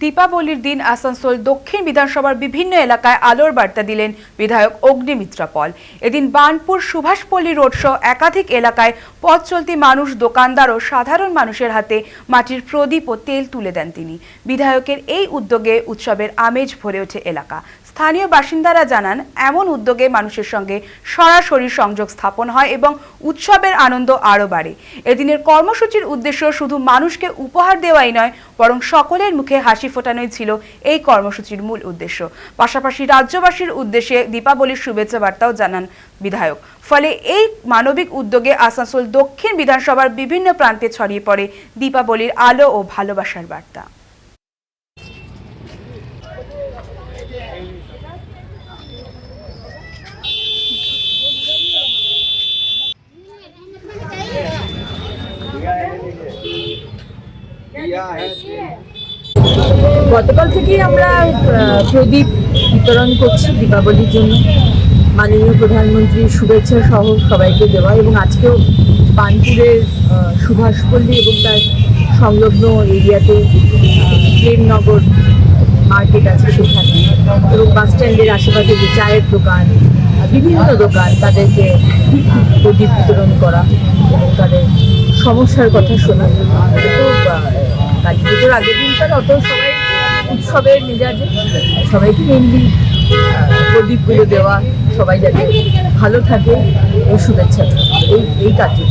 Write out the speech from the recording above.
দীপাবলির দিন আসানসোল দক্ষিণ বিধানসভার বিভিন্ন এলাকায় আলোর বার্তা দিলেন বিধায়ক অগ্নিমিত্রা পল। এদিন বানপুর সুভাষপল্লী রোড সহ একাধিক এলাকায় পথ চলতি মানুষ, দোকানদার ও সাধারণ মানুষের হাতে মাটির প্রদীপ ও তেল তুলে দেন তিনি। বিধায়কের এই উদ্যোগে উৎসবের আমেজ ভরে ওঠে এলাকা। স্থানীয় বাসিন্দারা জানান, এমন উদ্যোগে মানুষের সঙ্গে সরাসরি সংযোগ স্থাপন হয় এবং উৎসবের আনন্দ আরও বাড়ে। এদিনের কর্মসূচির উদ্দেশ্য শুধু মানুষকে উপহার দেওয়াই নয়, বরং সকলের মুখে হাসি ফোটানোই ছিল এই কর্মসূচির মূল উদ্দেশ্য। পাশাপাশি রাজ্যবাসীর উদ্দেশ্যে দীপাবলির শুভেচ্ছা বার্তাও জানান বিধায়ক। ফলে এই মানবিক উদ্যোগে আসানসোল দক্ষিণ বিধানসভার বিভিন্ন প্রান্তে ছড়িয়ে পড়ে দীপাবলির আলো ও ভালোবাসার বার্তা। গতকাল থেকেই আমরা প্রদীপ বিতরণ করছি দীপাবলির জন্য। মাননীয় প্রধানমন্ত্রীর শুভেচ্ছা সহ সবাইকে দেওয়া এবং আজকেও বানপুরের সুভাষপল্লী এবং তার সংলগ্ন এরিয়াতে প্রেমনগর মার্কেট আছে সেখানে। এবং বাস স্ট্যান্ডের আশেপাশে যে চায়ের দোকান বিভিন্ন দোকান তাদেরকে প্রদীপ বিতরণ করা এবং তাদের সমস্যার কথা শোনা। তো কালী পুজোর আগের দিনকার অত সবাই উৎসবের মেজাজে, সবাইকে মেনলি প্রদীপগুলো দেওয়া, সবাই যাতে ভালো থাকে এই শুভেচ্ছা এই এই কাজে